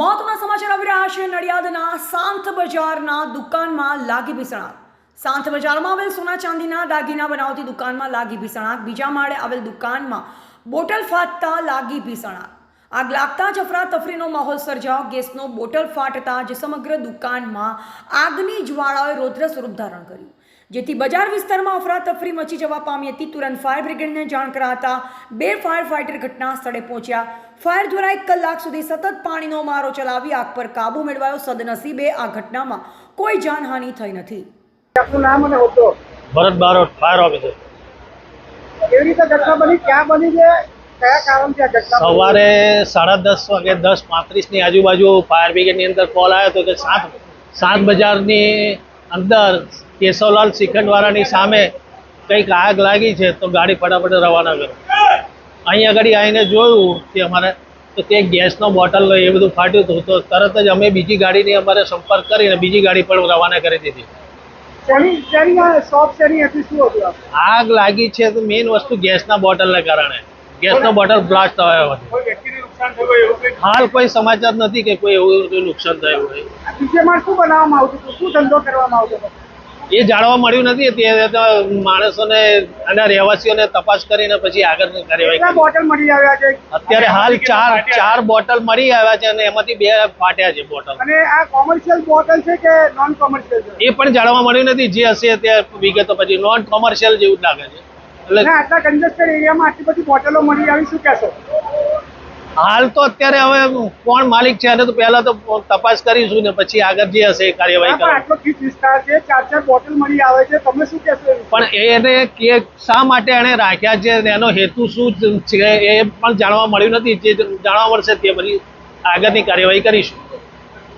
મહત્વના સમાચાર આવી રહ્યા છે. નડિયાદના સાંત બજારના દુકાનમાં લાગી ભીસણાક સાંત બજારમાં આવેલ સોના ચાંદીના દાગીના બનાવતી દુકાનમાં લાગી ભીસણાક બીજા માળે આવેલ દુકાનમાં બોટલ ફાટતા લાગી ભીસણાક આગ લાગતા જ અફરાતફરીનો માહોલ સર્જાયો. ગેસનો બોટલ ફાટતા જ સમગ્ર દુકાનમાં આગની જ્વાળાઓએ રૌદ્ર સ્વરૂપ ધારણ કર્યું. જેથી બજાર વિસ્તારમાં અફરાતફરી મચી જવા પામી હતી. તુરંત ફાયર બ્રિગેડને જાણ કરાતા બે ફાયર ફાઇટર ઘટના સ્થળે પહોંચ્યા. ફાયર દ્વારા એક કલાક સુધી સતત પાણીનો મારો ચલાવી આગ પર કાબુ મેળવાયો. સદનસીબે આ ઘટનામાં કોઈ જાનહાનિ થઈ નથી. Bharat Barot fire officer. કેવી રીતે ઘટના બની? ક્યાં બની છે? સવારે સાડા દસ વાગે દસ પાંત્રીસની આજુબાજુ ફાયર બ્રિગેડની અંદર કોલ આવ્યો હતો કે સાત સાત બજારની અંદર કેશવલાલ શ્રીખંડવાળાની સામે કંઈક આગ લાગી છે તો ગાડી ફટાફટ રવાના કરો. અહીં આગળ આવીને જોયું કે અમારે તો તે ગેસનો બોટલ એ બધું ફાટ્યું હતું તો તરત જ અમે બીજી ગાડીની અમારે સંપર્ક કરીને બીજી ગાડી પણ રવાના કરી દીધી? આગ લાગી છે તો મેઇન વસ્તુ ગેસના બોટલને કારણે. ગેસનો બોટલ બ્લાસ્ટ થયો હતો કોઈ વ્યક્તિને નુકસાન થયું હોય હાલ કોઈ સમાચાર નથી કે કોઈ એવું કોઈ નુકસાન થયું હોય. આ બીજે માળ શું બનાવવામાં આવતું હતું? શું ધંધો કરવામાં આવતો હતો? એ જાણવા મળ્યું નથી. તે માણસોને અને રહેવાસીઓને તપાસ કરીને પછી આગળની કાર્યવાહી કરી બોટલ મળી આવ્યા છે? અત્યારે હાલ ચાર ચાર બોટલ મળી આવ્યા છે અને એમાંથી બે ફાટ્યા છે બોટલ. અને આ કોમર્શિયલ બોટલ છે કે નોન કોમર્શિયલ છે? એ પણ જાણવા મળ્યું નથી. જે હશે તે વિગતો પછી. નોન કોમર્શિયલ જેવું લાગે છે. એટલે આટલા કન્જસ્ટેડ એરિયામાં આટલી બધી બોટલો મળી આવી શું કહેશો? હાલ તો અત્યારે હવે કોણ માલિક છે અને તો પહેલા તો તપાસ કરીશું ને પછી આગળ જે હશે એ કાર્યવાહી પણ આટલો ખીચ વિસ્તાર છે ચાર ચાર બોટલ મળી આવે છે તમે શું કહેશો પણ એને કે શા માટે એને રાખ્યા છે એનો હેતુ શું છે એ પણ જાણવા મળ્યું નથી જે જાણવા મળશે તે બધી આગળની કાર્યવાહી કરીશું.